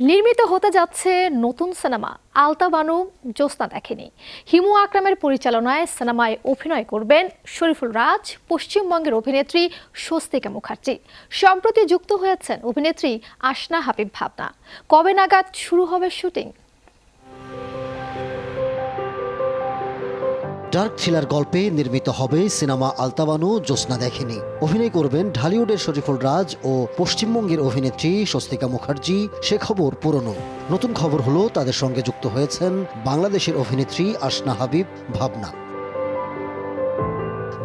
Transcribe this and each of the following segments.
নির্মিত হতে যাচ্ছে নতুন সিনেমা। আলতা বানু জ্যোৎস্না দেখেনি। হিমু আকরামের পরিচালনায় সিনেমায় অভিনয় করবেন শরীফুল রাজ, পশ্চিমবঙ্গের অভিনেত্রী স্বস্তিকা মুখার্জি। সম্প্রতি যুক্ত হয়েছেন অভিনেত্রী আসনা হাবিব ভাবনা। কবে নাগাদ শুরু হবে শুটিং? ডার্ক থ্রিলার গল্পে নির্মিত হবে সিনেমা আলতাবানু, জ্যোৎস্না দেখেনি। অভিনয় করবেন ঢালিউডের শরীফুল রাজ ও পশ্চিমবঙ্গের অভিনেত্রী স্বস্তিকা মুখার্জি। সে খবর পুরনো। নতুন খবর হলো তাদের সঙ্গে যুক্ত হয়েছেন বাংলাদেশের অভিনেত্রী আসনা হাবিব, ভাবনা।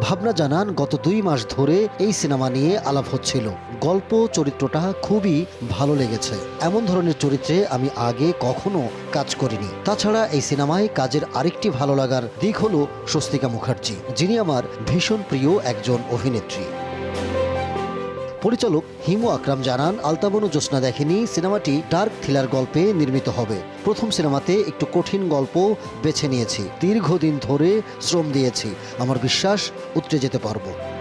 ভাবনা জানান, গত দুই মাস ধরে এই সিনেমা নিয়ে আলাপ হচ্ছিল। গল্প, চরিত্রটা খুবই ভালো লেগেছে। এমন ধরনের চরিত্রে আমি আগে কখনো কাজ করিনি। তাছাড়া এই সিনেমায় কাজের আরেকটি ভালো লাগার দিক হল স্বস্তিকা মুখার্জি, যিনি আমার ভীষণ প্রিয় একজন অভিনেত্রী। পরিচালক হিমু আকরাম জানান, আলতাবনু জ্যোৎস্না দেখেনি, সিনেমাটি ডার্ক থ্রিলার গল্পে নির্মিত হবে। প্রথম সিনেমাতে একটু কঠিন গল্প বেছে নিয়েছি। দীর্ঘদিন ধরে শ্রম দিয়েছি। আমার বিশ্বাস উতরে যেতে পারব।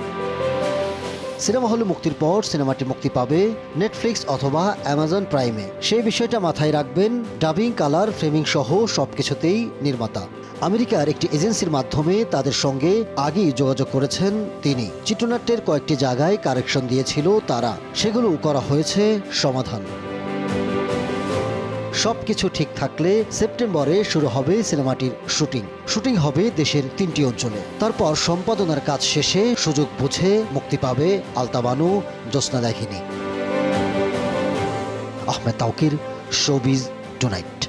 সিনেমা হলে মুক্তির পর সিনেমাটি মুক্তি পাবে নেটফ্লিক্স অথবা অ্যামাজন প্রাইমে সেই বিষয়টা মাথায় রাখবেন ডাবিং কালার ফ্রেমিং সহ কিছুতেই নির্মাতা। আমেরিকার একটি এজেন্সির মাধ্যমে তাদের সঙ্গে আগেই যোগাযোগ করেছেন তিনি। চিত্রনাট্যের কয়েকটি জায়গায় কারেকশন দিয়েছিল তারা। সেগুলো করা হয়েছে সমাধান। সবকিছু ঠিক থাকলে সেপ্টেম্বরে শুরু হবে সিনেমাটির শুটিং। শুটিং হবে দেশের তিনটি অঞ্চলে। তারপর সম্পাদনার কাজ শেষে সুযোগ বুঝে মুক্তি পাবে আলতাবানু জ্যোৎস্না দেখিনি। Ahmed Tauqir showbiz tonight.